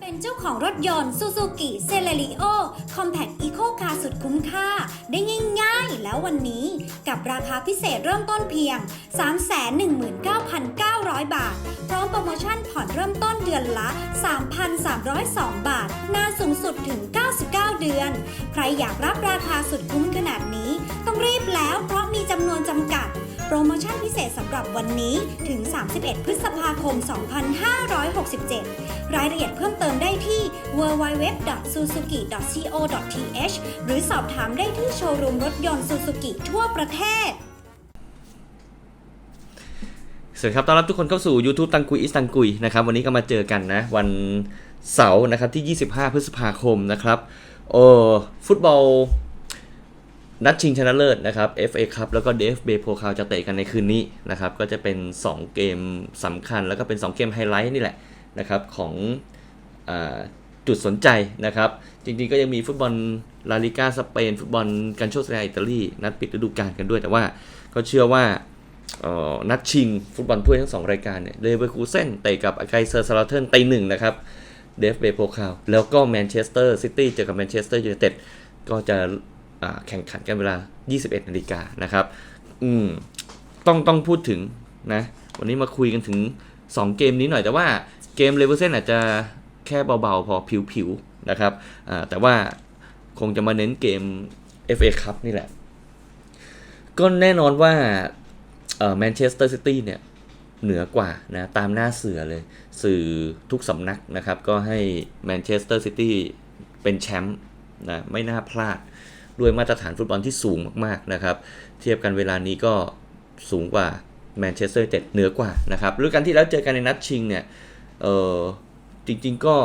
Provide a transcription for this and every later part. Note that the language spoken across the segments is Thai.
เป็นเจ้าของรถยนต์ Suzuki c e l e r i o Compact Eco Car สุดคุ้มค่า ได้ง่ายๆ แล้ววันนี้กับราคาพิเศษเริ่มต้นเพียง 319,900 บาท พร้อมโปรโมชั่นผ่อนเริ่มต้นเดือนละ 3,302 บาท นานสูงสุดถึง 99 เดือน ใครอยากรับราคาสุดคุ้มขนาดนี้ ต้องรีบแล้วเพราะมีจำนวนจำกัด โปรโมชั่นพิเศษสำหรับวันนี้ถึง 31 พฤษภาคม 2567 รายละเอียดเพิ่มเติมได้ที่ www.suzuki.co.th หรือสอบถามได้ที่โชว์รูมรถยนต์ Suzuki ทั่วประเทศสวัสดีครับ ต้อนรับทุกคนเข้าสู่ YouTube ตังกุยอิสตังกุยนะครับ วันนี้ก็มาเจอกันนะ วันเสาร์นะครับที่ 25 พฤษภาคมนะครับ โอ้ฟุตบอล นัดชิงชนะเลิศนะครับ FA ครับแล้วก็ DFB โพคาวจะเตะกันในคืนนี้นะครับก็จะเป็น 2 เกมสำคัญแล้วก็เป็น 2 เกมไฮไลท์นี่แหละนะครับของอจุดสนใจนะครับ จริงๆก็ยังมีฟุตบอลลาลิกาสเปน ฟุตบอลกันโชสเซียอิตาลี นัดปิดฤดูกาลกันด้วย แต่ว่าก็เชื่อว่านัดชิงฟุตบอลถ้วยทั้งสองรายการเนี่ยเลเวอร์คูเซนเตะกับอไกเซอร์ซาลาเทิร์นตีหนึ่งนะครับเดฟเบโพคาวแล้วก็แมนเชสเตอร์ซิตี้เจอกับแมนเชสเตอร์ยูไนเต็ดก็จะ แข่งขันกันเวลา 21นาฬิกานะครับ อืม ต้องต้องพูดถึงนะ วันนี้มาคุยกันถึง 2 เกมนี้หน่อยแต่ว่าเกมเลเวอร์เซนอาจจะแค่เบาๆ พอผิวๆ นะครับแต่ว่าคงจะมาเน้นเกม FA คัพนี่แหละ ก็แน่นอนว่าแมนเชสเตอร์ซิตี้เนี่ย เหนือกว่านะตามหน้าเสือเลย สื่อทุกสำนักนะครับ ก็ให้แมนเชสเตอร์ซิตี้เป็นแชมป์นะไม่น่าพลาด ด้วยมาตรฐานฟุตบอลที่สูงมากๆนะครับ เทียบกันเวลานี้ก็สูงกว่าแมนเชสเตอร์เต็ดเหนือกว่านะครับฤดูกาลที่แล้วเจอกันในนัดชิงเนี่ยเออจริงๆก็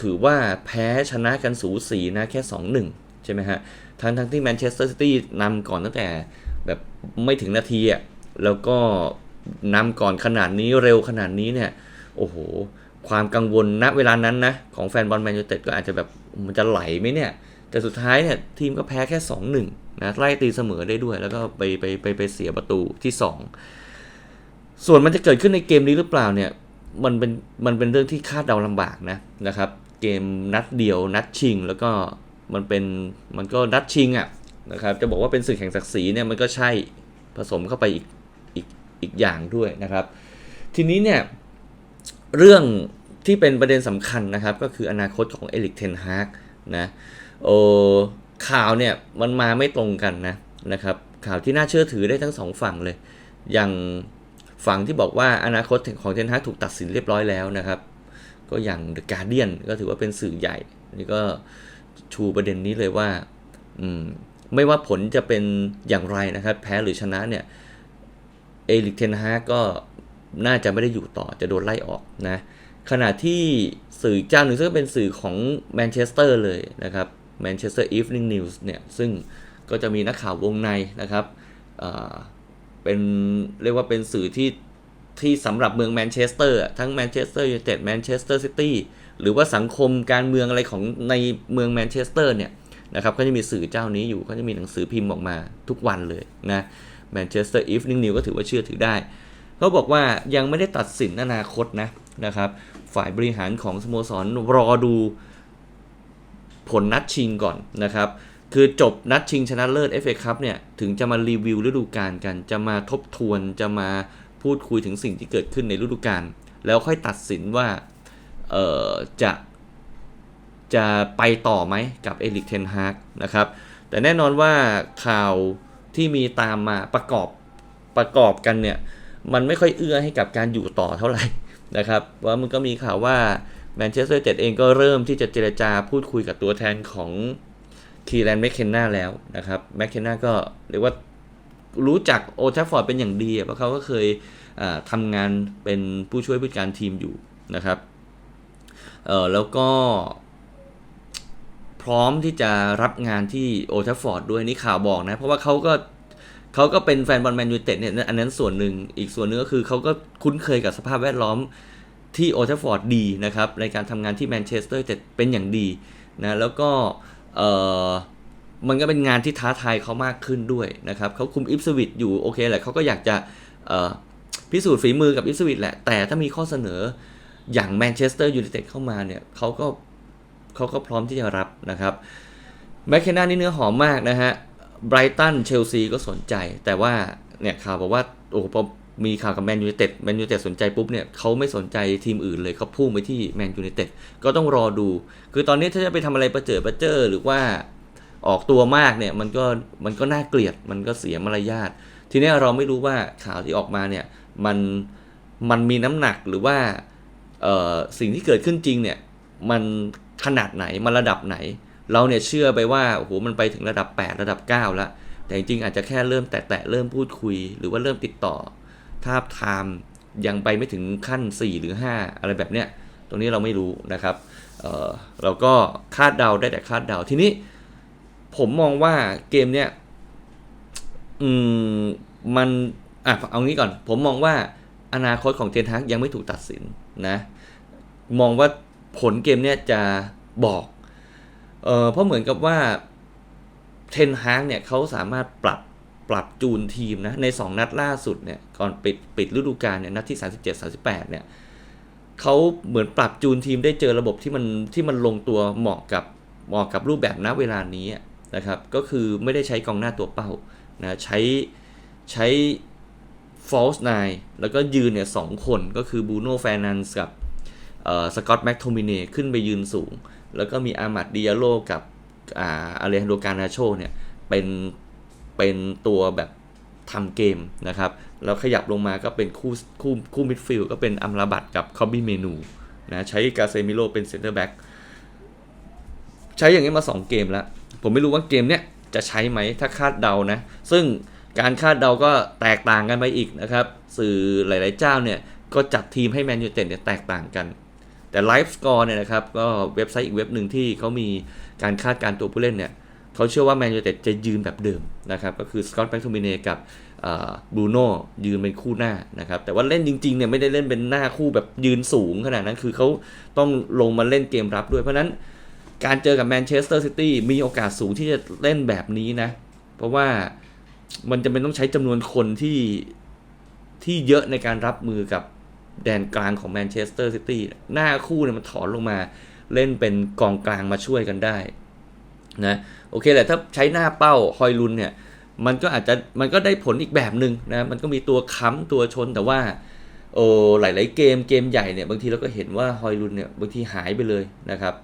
ถือว่าแพ้ชนะกันสูสีนะแค่ 2-1 ใช่ไหมฮะทั้งทั้งที่แมนเชสเตอร์ซิตี้นำก่อนตั้งแต่แบบไม่ถึงนาทีอะแล้วก็นำก่อนขนาดนี้เร็วขนาดนี้เนี่ย โอ้โห ความกังวลณเวลานั้นนะ ของแฟนบอลแมนยูเต็ดก็อาจจะแบบมันจะไหลไหมเนี่ย แต่สุดท้ายเนี่ยทีมก็แพ้แค่ 2-1นะไล่ตีเสมอได้ด้วย แล้วก็ไปไปไปไปเสียประตูที่ 2 ส่วนมันจะเกิดขึ้นในเกมนี้หรือเปล่าเนี่ยมันเป็นมันเป็นเรื่องที่คาดเดาลำบากนะนะครับ เกมนัดเดียวนัดชิง แล้วก็มันเป็นมันก็นัดชิงอะ่ะนะครับจะบอกว่าเป็นศึกแห่งศักดิ์ศรีเนี่ยมันก็ใช่ผสมเข้าไปอีกอีกอีกอย่างด้วยนะครับ ทีนี้เนี่ยเรื่องที่เป็นประเด็นสำคัญนะครับ ก็คืออนาคตของเอลิกเทนฮากนะ โอข่าวเนี่ยมันมาไม่ตรงกันนะนะครับ ข่าวที่น่าเชื่อถือได้ทั้งสองฝั่งเลย อย่างฝั่งที่บอกว่าอนาคตของเทนฮากถูกตัดสินเรียบร้อยแล้วนะครับ ก็อย่างเดอะการเดียนก็ถือว่าเป็นสื่อใหญ่ นี่ก็ชูประเด็นนี้เลยว่าอืมไม่ว่าผลจะเป็นอย่างไรนะครับ แพ้หรือชนะเนี่ยเอลิกเทนฮากก็น่าจะไม่ได้อยู่ต่อจะโดนไล่ออกนะขณะที่สื่อเจ้าหนึ่งซึ่งเป็นสื่อของแมนเชสเตอร์เลยนะครับ แมนเชสเตอร์อีฟนิ่งนิวส์เนี่ยซึ่งก็จะมีนักข่าววงในนะครับเป็นเรียกว่าเป็นสื่อที่ที่สำหรับเมืองแมนเชสเตอร์ทั้งแมนเชสเตอร์ยูไนเต็ดแมนเชสเตอร์ซิตี้หรือว่าสังคมการเมืองอะไรของในเมืองแมนเชสเตอร์เนี่ยนะครับก็จะมีสื่อเจ้านี้อยู่ก็จะมีหนังสือพิมพ์ออกมาทุกวันเลยนะแมนเชสเตอร์อีฟนิ่งนิวก็ถือว่าเชื่อถือได้ เขาบอกว่ายังไม่ได้ตัดสินอนาคตนะนะครับ ฝ่ายบริหารของสโมสรรอดู ผลนัดชิงก่อนนะครับ คือจบนัดชิงชนะเลิศ FA คัพเนี่ย ถึงจะมารีวิวฤดูกาลกัน จะมาทบทวน จะมาพูดคุยถึงสิ่งที่เกิดขึ้นในฤดูกาล แล้วค่อยตัดสินว่า เอ่อ จะ จะไปต่อไหมกับเอลิกเทนฮากนะครับ แต่แน่นอนว่าข่าวที่มีตามมาประกอบ ประกอบกันเนี่ย มันไม่ค่อยเอื้อให้กับการอยู่ต่อเท่าไหร่นะครับ ว่ามันก็มีข่าวว่า แมนเชสเตอร์เต็ดเองก็เริ่มที่จะเจรจาพูดคุยกับตัวแทนของคีแลนแมคเคนนาแล้วนะครับแมคเคนนาก็เรียกว่ารู้จักโอทัฟฟอร์ดเป็นอย่างดีเพราะเขาก็เคยทำงานเป็นผู้ช่วยผู้จัดการทีมอยู่นะครับเออแล้วก็พร้อมที่จะรับงานที่โอทัฟฟอร์ดด้วยนี่ข่าวบอกนะ เพราะว่าเขาก็เขาก็เป็นแฟนบอลแมนยูไนเต็ดเนี่ยอันนั้นส่วนหนึ่งอีกส่วนหนึงก็คือเขาก็คุ้นเคยกับสภาพแวดล้อม ที่โอทัฟฟอร์ดดีนะครับในการทำงานที่แมนเชสเตอร์แต่เป็นอย่างดีนะแล้วก็มันก็เป็นงานที่ท้าทายเขามากขึ้นด้วยนะครับเขาคุมอิฟสวิตอยู่โอเคแหละเขาก็อยากจะพิสูจน์ฝีมือกับอิฟสวิตแหละ แต่ถ้ามีข้อเสนออย่างแมนเชสเตอร์ยูไนเต็ดเข้ามาเนี่ยเขาก็เขาก็พร้อมที่จะรับนะครับแมคเคนนานี่เนื้อหอมมากนะฮะไบรตันเชลซีก็สนใจ แต่ว่าเนี่ยข่าวบอกว่าโอ้โห มีข่าวกับแมนยูไนเต็ดแมนยูไนเต็ดสนใจปุ๊บเนี่ยเขาไม่สนใจทีมอื่นเลยเขาพุ่งไปที่แมนยูไนเต็ดก็ต้องรอดู คือตอนนี้ถ้าจะไปทำอะไรประเจิดประเจ้อหรือว่าออกตัวมากเนี่ยมันก็มันก็น่าเกลียดมันก็เสียมารยาททีนี้เราไม่รู้ว่าข่าวที่ออกมาเนี่ยมันมันมีน้ำหนักหรือว่าสิ่งที่เกิดขึ้นจริงเนี่ยมันขนาดไหนมันระดับไหน เราเนี่ยเชื่อไปว่าโอ้โหมันไปถึงระดับ 8 ระดับ 9 แล้ว แต่จริงๆอาจจะแค่เริ่มแตะๆเริ่มพูดคุย หรือว่าเริ่มติดต่อ ทาบทามยังไปไม่ถึงขั้น 4 หรือ 5 อะไรแบบเนี้ยตรงนี้เราไม่รู้นะครับเออเราก็คาดเดาได้แต่คาดเดาทีนี้ ผมมองว่าเกมเนี้ยอืมมันอะเอางี้ก่อน ผมมองว่าอนาคตของเทนทักยังไม่ถูกตัดสินนะ มองว่าผลเกมเนี้ยจะบอกเออเพราะเหมือนกับว่าเทนฮากเนี่ยเขาสามารถปรับ ปรับจูนทีมนะใน 2 นัดล่าสุดเนี่ยก่อนปิดปิดฤดูกาลเนี่ยนัดที่ 37 38เนี่ยเขาเหมือนปรับจูนทีมได้เจอระบบที่มันที่มันลงตัวเหมาะกับเหมาะกับรูปแบบณเวลานี้นะครับก็คือไม่ได้ใช้กองหน้าตัวเป้านะใช้ใช้ false nine แล้วก็ยืนเนี่ยสองคนก็คือบูโน่แฟนันส์กับสกอตต์แม็กโทมิเนขึ้นไปยืนสูง แล้วก็มีอามัดดิอาโลกับอ่าอเลฮันโดการนาโชเนี่ยเป็น เป็นตัวแบบทำเกมนะครับ แล้วขยับลงมาก็เป็นคู่คู่คู่มิดฟิลด์ก็เป็นอัมราบัตกับคอบบี้เมนูนะใช้กาเซมิโลเป็นเซนเตอร์แบ็กใช้อย่างนี้มา 2 เกมแล้ว ผมไม่รู้ว่าเกมเนี้ยจะใช้ไหมถ้าคาดเดานะ ซึ่งการคาดเดาก็แตกต่างกันไปอีกนะครับ สื่อหลาย ๆ เจ้าเนี่ย ก็จัดทีมให้แมนยูเต็ดเนี่ยแตกต่างกัน แต่ไลฟ์สกอร์เนี่ยนะครับ ก็เว็บไซต์อีกเว็บหนึ่งที่เขามีการคาดการตัวผู้เล่นเนี่ย เขาเชื่อว่าแมนยูเต็ดจะยืนแบบเดิมนะครับ ก็คือสกอตต์แบ็กโทมิเนกับบรูโน่ยืนเป็นคู่หน้านะครับ แต่ว่าเล่นจริงๆเนี่ยไม่ได้เล่นเป็นหน้าคู่แบบยืนสูงขนาดนั้น คือเขาต้องลงมาเล่นเกมรับด้วย เพราะฉะนั้นการเจอกับแมนเชสเตอร์ซิตี้มีโอกาสสูงที่จะเล่นแบบนี้นะ เพราะว่ามันจะเป็นต้องใช้จำนวนคนที่ที่เยอะในการรับมือกับแดนกลางของแมนเชสเตอร์ซิตี้หน้าคู่เนี่ยมันถอนลงมาเล่นเป็นกองกลางมาช่วยกันได้ นะโอเคแหละถ้าใช้หน้าเป้าฮอยลุนเนี่ยมันก็อาจจะมันก็ได้ผลอีกแบบหนึ่งนะมันก็มีตัวค้ำตัวชนแต่ว่าโอ้หลาย ๆ เกมเกมใหญ่เนี่ยบางทีเราก็เห็นว่าฮอยลุนเนี่ยบางทีหายไปเลยนะครับ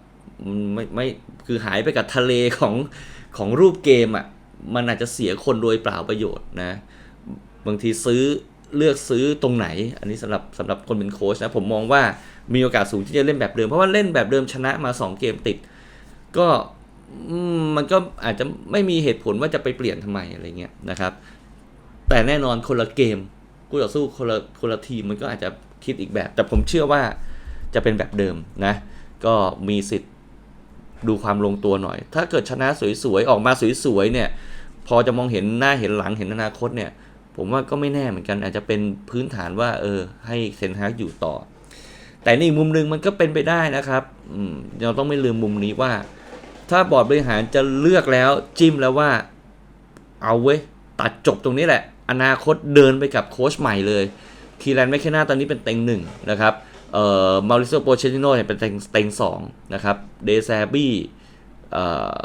มันไม่ไม่คือหายไปกับทะเลของของรูปเกมอะ่ะมันอาจจะเสียคนโดยเปล่าประโยชน์นะบางทีซื้อเลือกซื้อตรงไหน อันนี้สำหรับสำหรับคนเป็นโค้ชนะผมมองว่ามีโอกาสสูงที่จะเล่นแบบเดิม เพราะว่าเล่นแบบเดิมชนะมา 2 เกมติด ก็ มันก็อาจจะไม่มีเหตุผลว่าจะไปเปลี่ยนทำไมอะไรเงี้ยนะครับ แต่แน่นอนคนละเกมคู่ต่อสู้คนละคนละทีมมันก็อาจจะคิดอีกแบบ แต่ผมเชื่อว่าจะเป็นแบบเดิมนะ ก็มีสิทธิ์ดูความลงตัวหน่อย ถ้าเกิดชนะสวยๆ ออกมาสวยๆเนี่ย พอจะมองเห็นหน้าเห็นหลังเห็นอนาคตเนี่ย ผมว่าก็ไม่แน่เหมือนกันอาจจะเป็นพื้นฐานว่า เออ ให้เซนฮากอยู่ต่อ แต่ในมุมหนึ่งมันก็เป็นไปได้นะครับเราต้องไม่ลืมมุมนี้ว่า ถ้าบอร์ดบริหารจะเลือกแล้วจิ้มแล้วว่า เอาเว้ย ตัดจบตรงนี้แหละ อนาคตเดินไปกับโค้ชใหม่เลย คีแลนแมคเคนาตอนนี้เป็นเต็งหนึ่งนะครับเอ่อมาริโซโปเชติโนเนี่ยเป็นเต็งเต็งสองนะครับเดซาบี้เอ่อ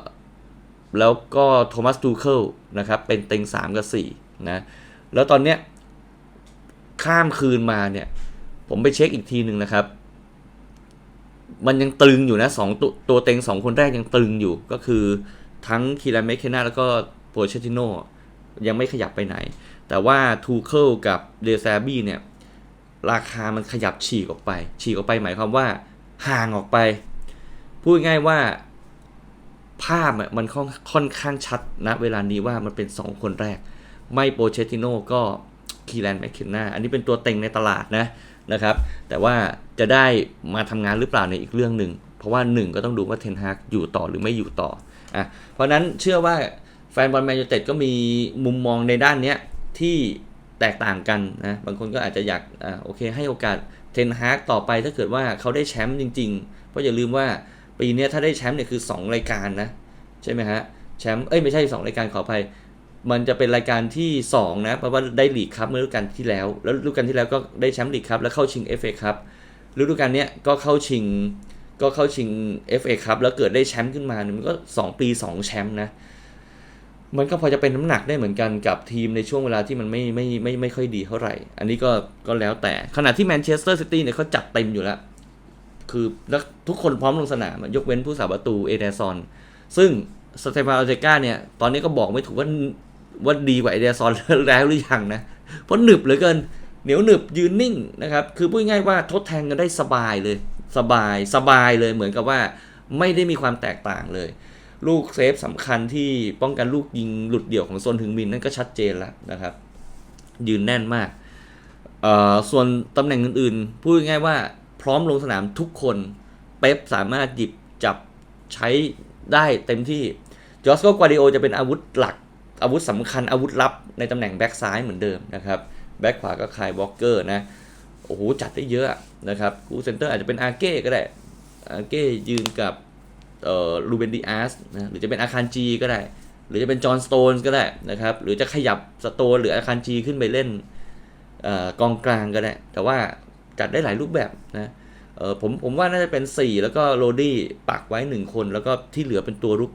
แล้วก็โทมัสตูเคิลนะครับเป็นเต็งสามกับสี่นะแล้วตอนเนี้ยข้ามคืนมาเนี่ย ผมไปเช็คอีกทีหนึ่งนะครับ มันยังตรึงอยู่นะสองตัวตัวเต็งสองคนแรกยังตรึงอยู่ก็คือทั้งคีแลนเมคเคนาแล้วก็โปรเชติโนยังไม่ขยับไปไหน แต่ว่าทูเคิลกับเดซาบี้เนี่ย ราคามันขยับฉีกออกไป ฉีกออกไปหมายความว่าห่างออกไป พูดง่ายว่าภาพมันค่อนค่อนข้างชัดนะเวลานี้ว่ามันเป็น 2 คนแรก ไม่โปเชติโนก็คีแลนแมคเคนนาอันนี้เป็นตัวเต็งในตลาดนะนะครับ แต่ว่า จะได้มาทำงานหรือเปล่าในอีกเรื่องหนึ่ง เพราะว่าหนึ่งก็ต้องดูว่าเทนฮากอยู่ต่อหรือไม่อยู่ต่ออะเพราะนั้นเชื่อว่าแฟนบอลแมนยูเต็ดก็มีมุมมองในด้านเนี้ยที่แตกต่างกันนะบางคนก็อาจจะอยากอ่าโอเคให้โอกาสเทนฮากต่อไปถ้าเกิดว่าเขาได้แชมป์จริงๆ เพราะอย่าลืมว่าปีนี้ถ้าได้แชมป์เนี่ยคือ 2 รายการนะ ใช่ไหมฮะแชมป์เอ้ยไม่ใช่ 2 รายการขออภัยมันจะเป็นรายการที่ 2 นะ เพราะว่าได้ลีกครับเมื่อฤดูกาลที่แล้ว แล้วฤดูกาลที่แล้วก็ได้แชมป์ลีกครับแล้วเข้าชิง FA ครับ ฤดูกาลเนี้ยก็เข้าชิงก็เข้าชิง FA ครับแล้วเกิดได้แชมป์ขึ้นมาเนี่ยมันก็ 2 ปี 2 แชมป์นะ มันก็พอจะเป็นน้ำหนักได้เหมือนกันกับทีมในช่วงเวลาที่มันไม่ไม่ไม่ไม่ค่อยดีเท่าไหร่ อันนี้ก็ก็แล้วแต่ขณะที่แมนเชสเตอร์ซิตี้เนี่ยเขาจัดเต็มอยู่แล้ว คือแล้วทุกคนพร้อมลงสนาม ยกเว้นผู้สาประตูเอเดซอน ซึ่งสเตฟานอัลเจกาเนี่ย ตอนนี้ก็บอกไม่ถูกว่าว่าดีกว่าเอเดซอนแล้วหรือยังนะเพราะหนึบเหลือเกิน เหนียวหนึบยืนนิ่งนะครับ คือพูดง่ายๆว่าทดแทนกันได้สบายเลย สบายสบายเลยเหมือนกับว่าไม่ได้มีความแตกต่างเลย ลูกเซฟสำคัญที่ป้องกันลูกยิงหลุดเดี่ยวของโซนถึงมินนั่นก็ชัดเจนแล้วนะครับ ยืนแน่นมากส่วนตำแหน่งอื่นๆ พูดง่ายๆว่าพร้อมลงสนามทุกคน เป๊ปสามารถหยิบจับใช้ได้เต็มที่จอสโกกวาดิโอจะเป็นอาวุธหลัก อาวุธสำคัญอาวุธลับในตำแหน่งแบ็กซ้ายเหมือนเดิมนะครับ แบ็กขวาก็คายวอลเกอร์นะ โอ้โห จัดได้เยอะนะครับกูเซนเตอร์อาจจะเป็นอาเก้ก็ได้ อาเก้ยืนกับเอ่อลูเบนดิอาสนะ หรือจะเป็นอาคารจีก็ได้ หรือจะเป็นจอห์นสโตนก็ได้นะครับ หรือจะขยับสโตนหรืออาคารจีขึ้นไปเล่นเอ่อกองกลางก็ได้ แต่ว่าจัดได้หลายรูปแบบนะเออผมผมว่าน่าจะเป็น 4 แล้วก็โรดี้ปักไว้ 1 คน แล้วก็ที่เหลือเป็นตัวรุก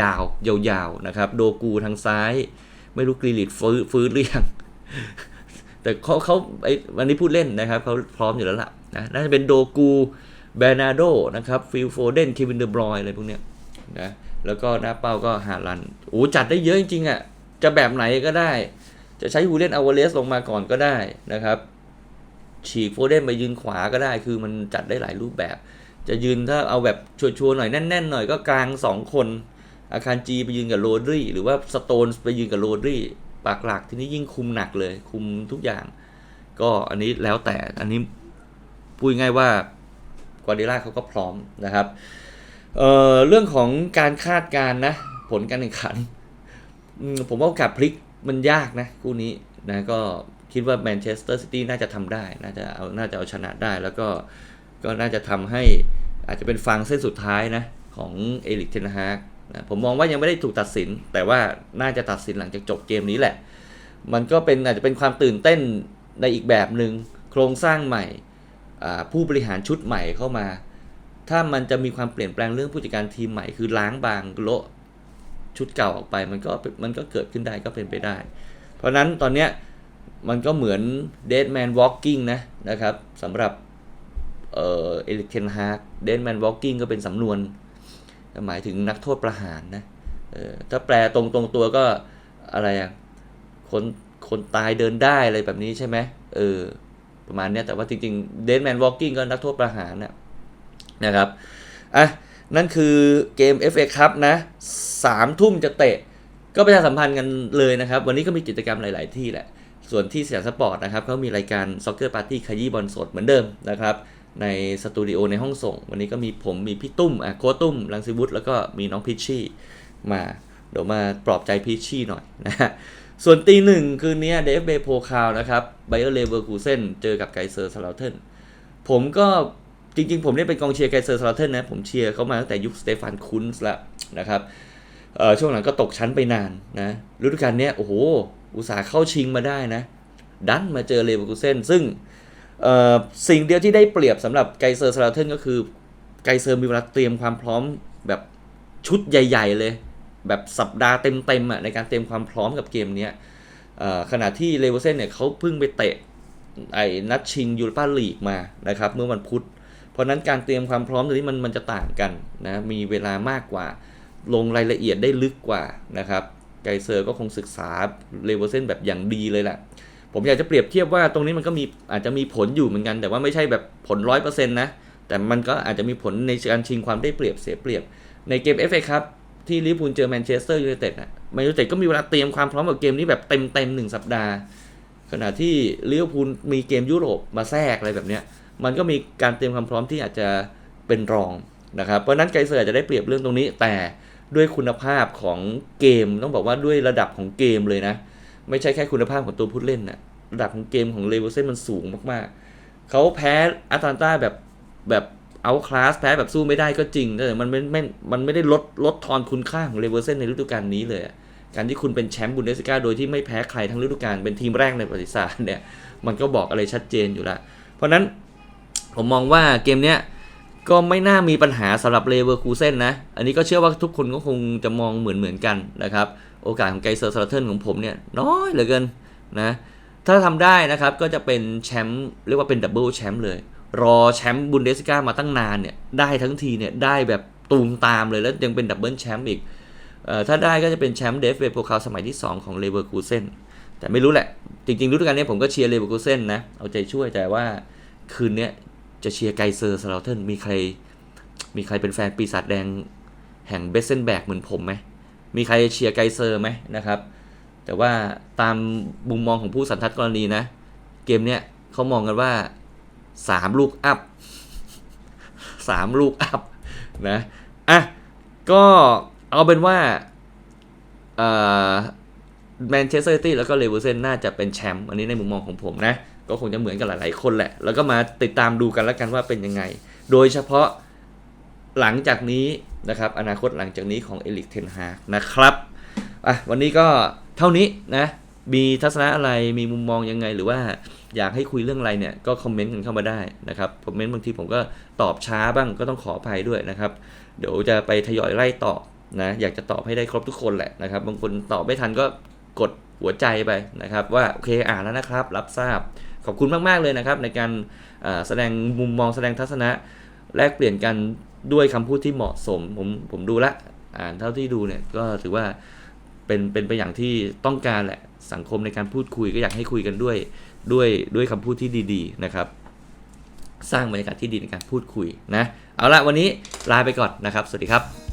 ยาว ยาวๆนะครับ โดกูทางซ้าย ไม่รู้กรีลิตฟื้นฟื้นหรือยัง แต่เขาเขาไอ้วันนี้พูดเล่นนะครับเขาพร้อมอยู่แล้วล่ะนะน่าจะเป็นโดกูแบรนาโดนะครับฟิลโฟเดนเควินเดอร์บรอยอะไรพวกเนี้ยนะแล้วก็หน้าเป้าก็ฮาลันโอ้จัดได้เยอะจริงๆอะจะแบบไหนก็ได้ จะใช้ฮูเลนอาวเลสลงมาก่อนก็ได้นะครับ ฉีกโฟเดนไปยืนขวาก็ได้ คือมันจัดได้หลายรูปแบบ จะยืนถ้าเอาแบบชัวร์ๆหน่อยแน่นๆหน่อยก็กลาง 2 คน อาคารจีไปยืนกับโรดรี่ หรือว่าสโตนไปยืนกับโรดรี่ ปากหลักทีนี้ยิ่งคุมหนักเลย คุมทุกอย่าง ก็อันนี้แล้วแต่อันนี้พูดง่ายว่ากวาดิล่าเขาก็พร้อมนะครับเเรื่องของการคาดการณ์นะ ผลการแข่งขัน ผมว่าโอกาสพลิกมันยากนะคู่นี้นะก็คิดว่าแมนเชสเตอร์ซิตี้น่าจะทำได้ น่าจะเอาน่าจะเอาชนะได้ แล้วก็ก็น่าจะทำให้อาจจะเป็นฟังเส้นสุดท้ายนะ ของเอลิกเทนฮาก นะผมมองว่ายังไม่ได้ถูกตัดสิน แต่ว่าน่าจะตัดสินหลังจากจบเกมนี้แหละ มันก็เป็นอาจจะเป็นความตื่นเต้นในอีกแบบหนึง่งโครงสร้างใหม่ผู้บริหารชุดใหม่เข้ามา ถ้ามันจะมีความเปลี่ยนแปลงเรื่องผู้จัดการทีมใหม่คือล้างบางโละชุดเก่าออกไปมันก็มันก็เกิดขึ้นได้ก็เป็นไปได้ เพราะนั้นตอนเนี้ยมันก็เหมือน dead man walking นะนะครับสำหรับเออเอลิกเทนฮาก dead man walking ก็เป็นสำนวน หมายถึงนักโทษประหารนะถ้าแปลตรงตรงตัวก็อะไรอะคนคนตายเดินได้อะไรแบบนี้ใช่ไหมเออประมาณนี้แต่ว่าจริงๆ dead man walking ก็นักโทษประหารนะนะครับอะนั่นคือเกม FA ครับนะสามทุ่มจะเตะ ก็ประชาสัมพันธ์กันเลยนะครับ วันนี้ก็มีกิจกรรมหลาย ๆ ที่แหละ ส่วนที่สยามสปอร์ตนะครับเขามีรายการซ็อกเกอร์ปาร์ตี้ขยี้บอลสดเหมือนเดิมนะครับ ในสตูดิโอในห้องส่ง วันนี้ก็มีผมมีพี่ตุ้มอะโค้ตุ้มลังสิวุฒิแล้วก็มีน้องพิชชี่มาเดี๋ยวมาปลอบใจพิชชี่หน่อยนะฮะส่วนตีหนึ่งคืนนี้เดฟเบโพคาวนะครับไบเออร์เลเวอร์คูเซนเจอกับไกเซอร์สลาเทนผมก็จริงๆ ผมเนี่ยเป็นกองเชียร์ไกเซอร์สลาเทนนะผมเชียร์เขามาตั้งแต่ยุคสเตฟานคุนส์ละนะครับเอ่อช่วงหลังก็ตกชั้นไปนานนะฤดูกาลนี้โอ้โห อุตสาห์เข้าชิงมาได้นะ ดันมาเจอเลเวอร์คูเซนซึ่ง สิ่งเดียวที่ได้เปรียบสำหรับไกเซอร์สลาเทนก็คือไกเซอร์มีเวลาเตรียมความพร้อมแบบชุดใหญ่ ๆ เลย แบบสัปดาห์เต็มๆอะในการเตรียมความพร้อมกับเกมนี้ขณะที่เลเวอเซนเนี่ยเขาเพิ่งไปเตะไอ้นัดชิงยูโรปาลีกมานะครับเมื่อวันพุธ เพราะนั้นการเตรียมความพร้อมตรงนี้มันมันจะต่างกันนะมีเวลามากกว่า ลงรายละเอียดได้ลึกกว่านะครับไกเซอร์ก็คงศึกษาเลเวอเซนแบบอย่างดีเลยแหละ ผมอยากจะเปรียบเทียบว่าตรงนี้มันก็มีอาจจะมีผลอยู่เหมือนกัน แต่ว่าไม่ใช่แบบผลร้อยเปอร์เซ็นต์นะ แต่มันก็อาจจะมีผลในการชิงความได้เปรียบเสียเปรียบ ในเกม FA ครับที่ลิเวอร์พูลเจอแมนเชสเตอร์ยูไนเต็ดอะแมนยูไนเต็ดก็มีเวลาเตรียมความพร้อมกับเกมนี้แบบเต็มเต็มหนึ่งสัปดาห์ ขณะที่ลิเวอร์พูลมีเกมยุโรปมาแทรกอะไรแบบเนี้ยมันก็มีการเตรียมความพร้อมที่อาจจะเป็นรองนะครับเพราะนั้นไกเซอร์อาจจะได้เปรียบเรื่องตรงนี้ แต่ด้วยคุณภาพของเกมต้องบอกว่าด้วยระดับของเกมเลยนะ ไม่ใช่แค่คุณภาพของตัวผู้เล่นนะระดับของเกมของเลเวอร์เซนมันสูงมากๆ เขาแพ้อาตแลนตาแบบแบบเอาคลาสแพ้แบบสู้ไม่ได้ก็จริง แต่มันไม่ไม่มันไม่ได้ลดลดทอนคุณค่าของเลเวอร์เซนในฤดูกาลนี้เลยการที่คุณเป็นแชมป์บุนเดสิก้าโดยที่ไม่แพ้ใครทั้งฤดูกาลเป็นทีมแรกในประวัติศาสตร์เนี่ยมันก็บอกอะไรชัดเจนอยู่ล้วเพราะนั้นผมมองว่าเกมเนี้ย ก็ไม่น่ามีปัญหาสำหรับเลเวอร์คูเซนนะ อันนี้ก็เชื่อว่าทุกคนก็คงจะมองเหมือนเหมือนๆกันนะครับ โอกาสของไกเซอร์สลัเทิลของผมเนี่ยน้อยเหลือเกินนะ ถ้าทำได้นะครับก็จะเป็นแชมป์เรียกว่าเป็นดับเบิลแชมป์เลย รอแชมป์บุนเดสก้ามาตั้งนานเนี่ยได้ทั้งทีเนี่ยได้แบบตูมตามเลยแล้วยังเป็นดับเบิลแชมป์อีกออถ้าได้ก็จะเป็นแชมป์เดฟเวโปรคาสมัยที่ 2 ของเลเวอร์คูเซนแต่ไม่รู้แหละ จริงๆฤดูกาลนี้ผมก็เชียร์เลเวอร์คูเซนนะ เอาใจช่วยแต่ว่าคืนเนี้ย จะเชียร์ไกเซอร์สลาเทนมีใคร มีใครเป็นแฟนปีศาจแดงแห่งเบสเซนแบกเหมือนผมไหม มีใครเชียร์ไกเซอร์ไหมนะครับ แต่ว่าตามมุมมองของผู้สันทัดกรณีนะ เกมเนี้ยเขามองกันว่าสามลูกอัพสามลูกอัพนะ อะ ก็เอาเป็นว่าแมนเชสเตอร์ซิตี้แล้วก็เลเวอร์เซนน่าจะเป็นแชมป์อันนี้ในมุมมองของผมนะ ก็คงจะเหมือนกันหลาย ๆ คนแหละ แล้วก็มาติดตามดูกันแล้วกันว่าเป็นยังไง โดยเฉพาะหลังจากนี้นะครับ อนาคตหลังจากนี้ของเอลิกเทนฮากนะครับอะวันนี้ก็เท่านี้นะ มีทัศนะอะไรมีมุมมองยังไงหรือว่าอยากให้คุยเรื่องอะไรเนี่ยก็คอมเมนต์กันเข้ามาได้นะครับคอมเมนต์บางทีผมก็ตอบช้าบ้างก็ต้องขออภัยด้วยนะครับ เดี๋ยวจะไปทยอยไล่ตอบนะอยากจะตอบให้ได้ครบทุกคนแหละนะครับ บางคนตอบไม่ทันก็กดหัวใจไปนะครับ ว่าโอเคอ่านแล้วนะครับ รับทราบ ขอบคุณมาก ๆ เลยนะครับ ในการแสดงมุมมองแสดงทัศนะแลกเปลี่ยนกันด้วยคำพูดที่เหมาะสม ผมผมดูละอ่านเท่าที่ดูเนี่ยก็ถือว่าเป็นเป็นไปอย่างที่ต้องการแหละสังคมในการพูดคุยก็อยากให้คุยกันด้วยด้วยด้วยคำพูดที่ดีๆนะครับ สร้างบรรยากาศที่ดีในการพูดคุยนะ เอาละวันนี้ลาไปก่อนนะครับ สวัสดีครับ